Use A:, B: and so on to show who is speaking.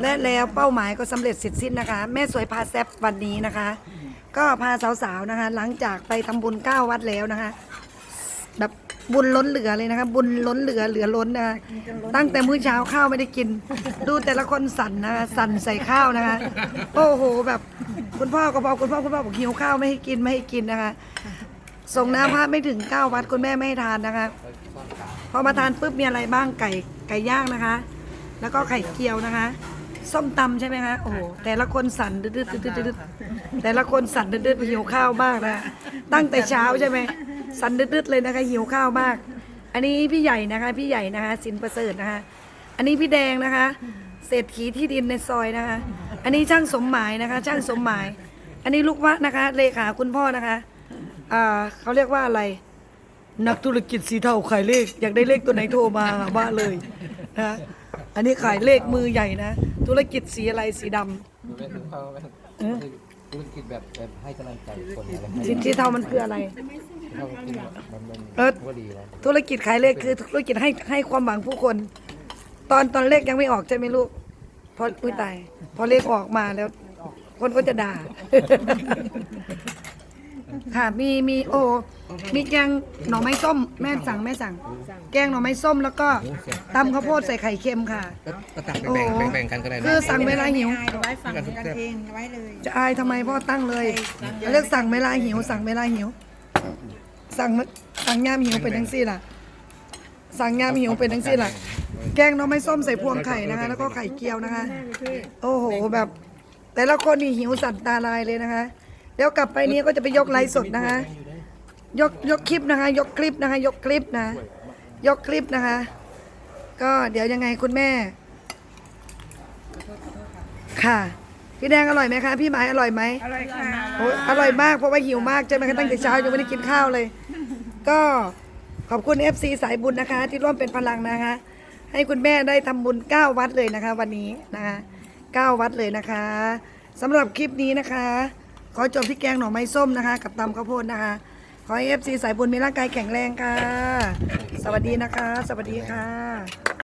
A: และแล้วเป้าหมายก็สำเร็จเสร็จสิ้นนะคะ แม่สวยพาแซบวันนี้นะคะ ก็พาสาวๆนะคะ หลังจากไปทำบุญเก้าวัดแล้วนะคะ แบบบุญล้นเหลือเลยนะคะ บุญล้นเหลือเหลือล้นนะคะตั้งแต่มื้อเช้าข้าวไม่ได้กิน ดูแต่ละคนสั่นนะคะสั่นใส่ข้าวนะคะโอ้โหแบบคุณพ่อก็บอกคุณพ่อคุณพ่อบอกหิวข้าวไม่ให้กินไม่ให้กินนะคะส่งน้ำพระไม่ถึงเก้าวัดคุณแม่ไม่ให้ทานนะคะ พอมาทานปุ๊บมีอะไรบ้างไก่ไก่ย่างนะคะ แล้วก็ไข่เจียวนะคะ ส้มตำใช่ไหมคะโอ้โหแต่ละคนสั่นดืดดืดดืดดืดแต่ละคนสั่นดืดดืดหิวข้าวมากนะตั้งแต่เช้าใช่ไหมสั่นดืดดืดเลยนะคะหิวข้าวมาก อันนี้พี่ใหญ่นะคะ พี่ใหญ่นะคะ สินประเสริฐนะคะ อันนี้พี่แดงนะคะ เศรษฐีที่ดินในซอยนะคะ อันนี้ช่างสมหมายนะคะ ช่างสมหมาย อันนี้ลูกวะนะคะ เลขาคุณพ่อนะคะอ่าเขาเรียกว่าอะไรนักธุรกิจสีเทาขายเลข อยากได้เลขตัวไหนโทรมาหาบ้านเลยนะ อันนี้ขายเลขมือใหญ่นะ ธุรกิจสีอะไรสีดำ
B: ดูเล่นถึงเขาธุรกิจแบบแบบให้กำลังใจคนอะไรให้
A: สีสีเทามันคืออะไร
B: เขาคิดว่ามันมัน
A: เออ
B: ก็ดีแล้ว
A: ธุรกิจขายเลขคือธุรกิจให้ให้ความหวังผู้คน ตอนตอนเลขยังไม่ออกใช่ไหมลูกพออุ้ยตายพอเลขออกมาแล้ว คนก็จะด่า ค่ะมีมีโอ้มีแกงหน่อไม้ส้ม แม่สั่งแม่สั่ง แกงหน่อไม้ส้มแล้วก็ตำข้าวโพดใส่ไข่เค็มค่ะ
B: ก็ตักแบ่งแบ่งแบ่งกันก็ได้นะ
A: คือสั่งเวลาหิว
C: เอาไว้ฝั่งกันเองเอาไว้เลย
A: จะอายทำไมพ่อตั้งเลยเลือกสั่งเวลาหิว สั่งเวลาหิว สั่งสั่งยามหิวเป็นทั้งสิ้นล่ะ สั่งยามหิวเป็นทั้งสิ้นล่ะ แกงหน้องไม้ส้มใส่พวงไข่นะคะ แล้วก็ไข่เจียวนะคะ โอ้โหแบบ แต่ละคนนี่หิวสั่นตาลายเลยนะคะ แล้วกลับไปนี้ก็จะไปยกไลฟ์สดนะคะ ยกยกคลิปนะคะ ยกคลิปนะคะ ยกคลิปนะ ยกคลิปนะคะ ก็เดี๋ยวยังไงคุณแม่ ค่ะ พี่แดงอร่อยไหมคะพี่หมายอร่อยไหม
C: อร่อยค่ะ
A: โอ้ยอร่อยมากเพราะว่าหิวมากใช่ไหมคะตั้งแต่เช้ายังไม่ได้กินข้าวเลย ก็ขอบคุณ FC สายบุญนะคะ ที่ร่วมเป็นพลังนะคะ ให้คุณแม่ได้ทำบุญ 9 วัดเลยนะคะ วันนี้นะคะ 9 วัดเลยนะคะสำหรับคลิปนี้นะคะ ขอจบที่แกงหน่อไม้ส้มนะคะ กับตำข้าวโพดนะคะ ขอให้ FC สายบุญมีร่างกายแข็งแรงค่ะ สวัสดีนะคะ สวัสดีค่ะ